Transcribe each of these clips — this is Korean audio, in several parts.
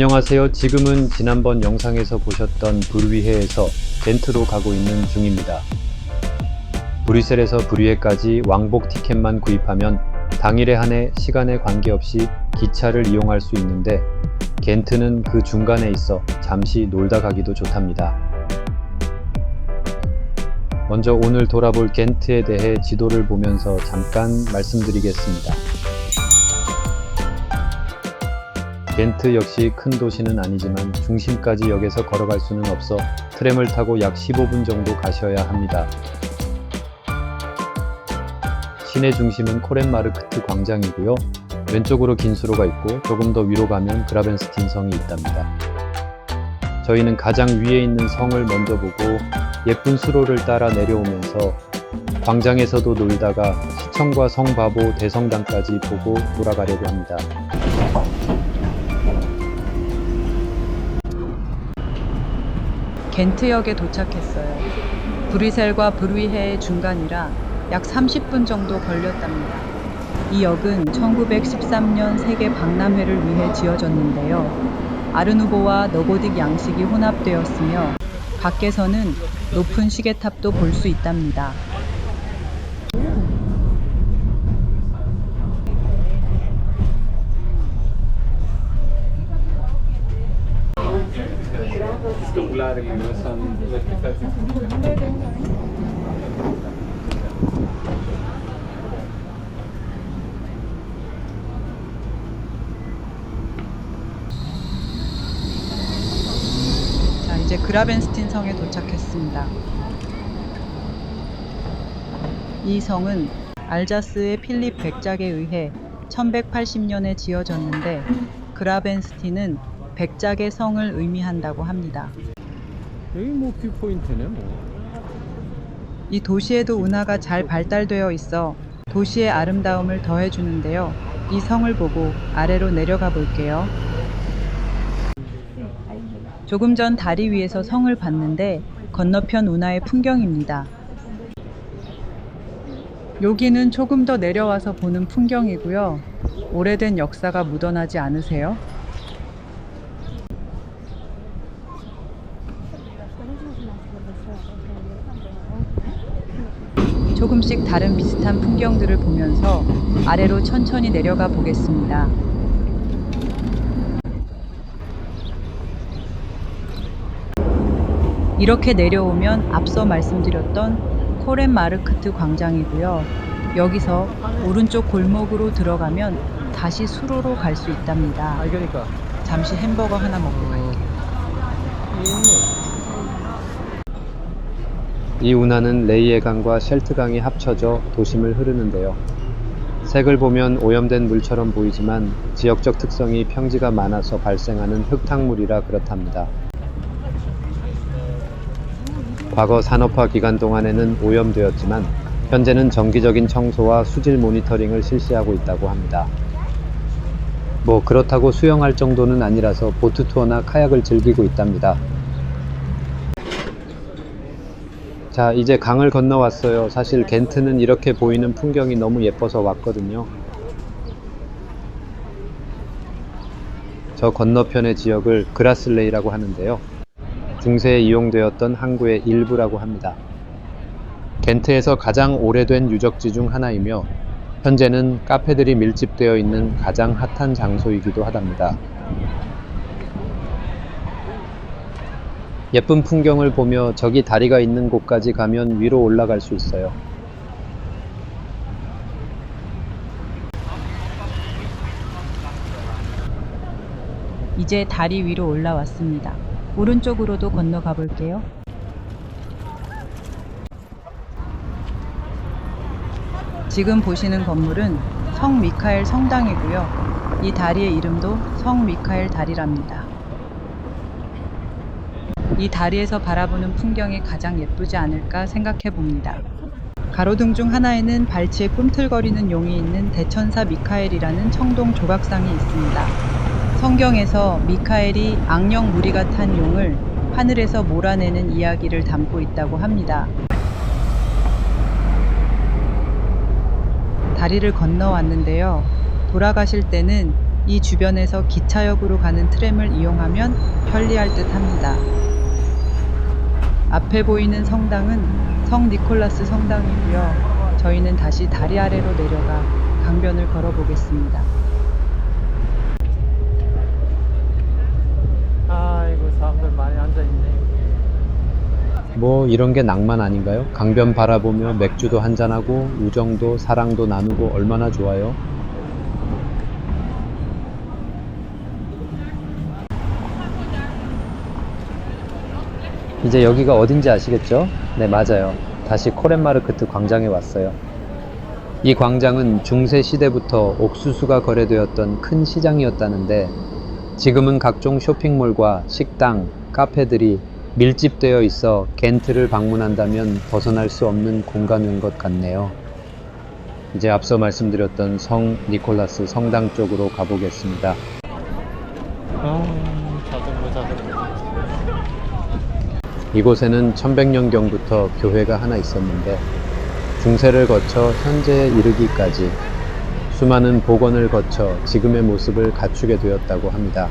안녕하세요. 지금은 지난번 영상에서 보셨던 불위해에서 겐트로 가고 있는 중입니다. 브뤼셀에서 불위해까지 왕복 티켓만 구입하면 당일에 한해 시간에 관계없이 기차를 이용할 수 있는데 겐트는 그 중간에 있어 잠시 놀다 가기도 좋답니다. 먼저 오늘 돌아볼 겐트에 대해 지도를 보면서 잠깐 말씀드리겠습니다. 겐트 역시 큰 도시는 아니지만 중심까지 역에서 걸어갈 수는 없어 트램을 타고 약 15분 정도 가셔야 합니다. 시내 중심은 코렌마르크트 광장이고요. 왼쪽으로 긴 수로가 있고 조금 더 위로 가면 그라벤스틴 성이 있답니다. 저희는 가장 위에 있는 성을 먼저 보고 예쁜 수로를 따라 내려오면서 광장에서도 놀다가 시청과 성바보 대성당까지 보고 돌아가려고 합니다. 겐트역에 도착했어요. 브뤼셀과 브루이헤의 중간이라 약 30분 정도 걸렸답니다. 이 역은 1913년 세계 박람회를 위해 지어졌는데요. 아르누보와 너고딕 양식이 혼합되었으며 밖에서는 높은 시계탑도 볼 수 있답니다. 자, 이제 그라벤스틴 성에 도착했습니다. 이 성은 알자스의 필립 백작에 의해 1180년에 지어졌는데 그라벤스틴은 백작의 성을 의미한다고 합니다. 여기 뭐 뷰포인트네 뭐. 이 도시에도 운하가 잘 발달되어 있어 도시의 아름다움을 더해주는데요. 이 성을 보고 아래로 내려가 볼게요. 조금 전 다리 위에서 성을 봤는데 건너편 운하의 풍경입니다. 여기는 조금 더 내려와서 보는 풍경이고요. 오래된 역사가 묻어나지 않으세요? 조금씩 다른 비슷한 풍경들을 보면서 아래로 천천히 내려가 보겠습니다. 이렇게 내려오면 앞서 말씀드렸던 코렌 마르크트 광장이고요. 여기서 오른쪽 골목으로 들어가면 다시 수로로 갈 수 있답니다. 아 그러니까. 잠시 햄버거 하나 먹고 갈게요. 이 운하는 레이에강과 셸트강이 합쳐져 도심을 흐르는데요. 색을 보면 오염된 물처럼 보이지만 지역적 특성이 평지가 많아서 발생하는 흙탕물이라 그렇답니다. 과거 산업화 기간 동안에는 오염되었지만 현재는 정기적인 청소와 수질 모니터링을 실시하고 있다고 합니다. 뭐 그렇다고 수영할 정도는 아니라서 보트 투어나 카약을 즐기고 있답니다. 자, 이제 강을 건너왔어요. 사실 겐트는 이렇게 보이는 풍경이 너무 예뻐서 왔거든요. 저 건너편의 지역을 그라슬레이라고 하는데요. 중세에 이용되었던 항구의 일부라고 합니다. 겐트에서 가장 오래된 유적지 중 하나이며 현재는 카페들이 밀집되어 있는 가장 핫한 장소이기도 하답니다. 예쁜 풍경을 보며 저기 다리가 있는 곳까지 가면 위로 올라갈 수 있어요. 이제 다리 위로 올라왔습니다. 오른쪽으로도 건너가 볼게요. 지금 보시는 건물은 성 미카엘 성당이고요. 이 다리의 이름도 성 미카엘 다리랍니다. 이 다리에서 바라보는 풍경이 가장 예쁘지 않을까 생각해 봅니다. 가로등 중 하나에는 발치에 꿈틀거리는 용이 있는 대천사 미카엘이라는 청동 조각상이 있습니다. 성경에서 미카엘이 악령 무리가 탄 용을 하늘에서 몰아내는 이야기를 담고 있다고 합니다. 다리를 건너왔는데요. 돌아가실 때는 이 주변에서 기차역으로 가는 트램을 이용하면 편리할 듯 합니다. 앞에 보이는 성당은 성 니콜라스 성당이고요. 저희는 다시 다리 아래로 내려가 강변을 걸어보겠습니다. 아이고 사람들 많이 앉아 있네. 뭐 이런 게 낭만 아닌가요? 강변 바라보며 맥주도 한잔하고 우정도 사랑도 나누고 얼마나 좋아요? 이제 여기가 어딘지 아시겠죠? 네, 맞아요. 다시 코렌마르크트 광장에 왔어요. 이 광장은 중세 시대부터 옥수수가 거래되었던 큰 시장이었다는데 지금은 각종 쇼핑몰과 식당, 카페들이 밀집되어 있어 겐트를 방문한다면 벗어날 수 없는 공간인 것 같네요. 이제 앞서 말씀드렸던 성 니콜라스 성당 쪽으로 가보겠습니다. 아 자전거 자전거. 이곳에는 1100년경부터 교회가 하나 있었는데 중세를 거쳐 현재에 이르기까지 수많은 복원을 거쳐 지금의 모습을 갖추게 되었다고 합니다.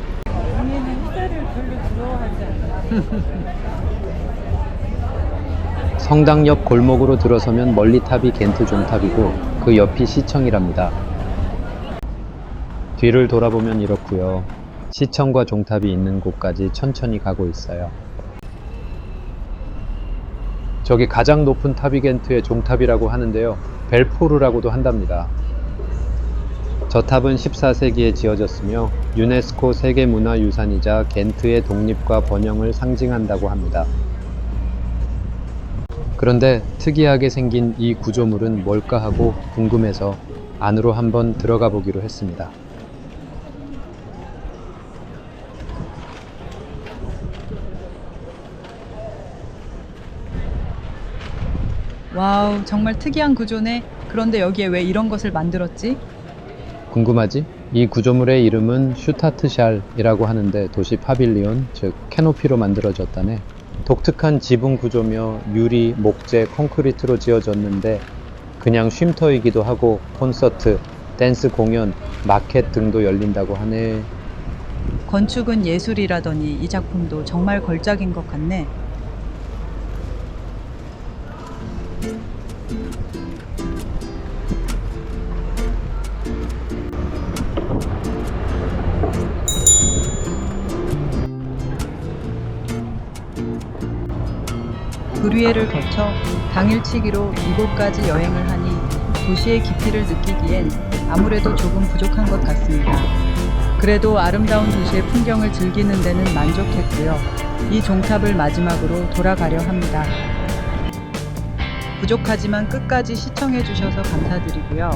성당 옆 골목으로 들어서면 멀리 탑이 겐트 종탑이고 그 옆이 시청이랍니다. 뒤를 돌아보면 이렇고요. 시청과 종탑이 있는 곳까지 천천히 가고 있어요. 저기 가장 높은 탑이 겐트의 종탑이라고 하는데요. 벨포르라고도 한답니다. 저 탑은 14세기에 지어졌으며 유네스코 세계문화유산이자 겐트의 독립과 번영을 상징한다고 합니다. 그런데 특이하게 생긴 이 구조물은 뭘까 하고 궁금해서 안으로 한번 들어가 보기로 했습니다. 와우, 정말 특이한 구조네. 그런데 여기에 왜 이런 것을 만들었지? 궁금하지? 이 구조물의 이름은 슈타트샬이라고 하는데 도시 파빌리온, 즉 캐노피로 만들어졌다네. 독특한 지붕 구조며 유리, 목재, 콘크리트로 지어졌는데 그냥 쉼터이기도 하고 콘서트, 댄스 공연, 마켓 등도 열린다고 하네. 건축은 예술이라더니 이 작품도 정말 걸작인 것 같네. 구리에를 거쳐 당일치기로 이곳까지 여행을 하니 도시의 깊이를 느끼기엔 아무래도 조금 부족한 것 같습니다. 그래도 아름다운 도시의 풍경을 즐기는 데는 만족했고요. 이 종탑을 마지막으로 돌아가려 합니다. 부족하지만 끝까지 시청해 주셔서 감사드리고요.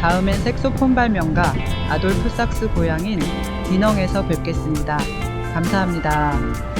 다음엔 색소폰 발명가 아돌프 sak스 고향인 디넝에서 뵙겠습니다. 감사합니다.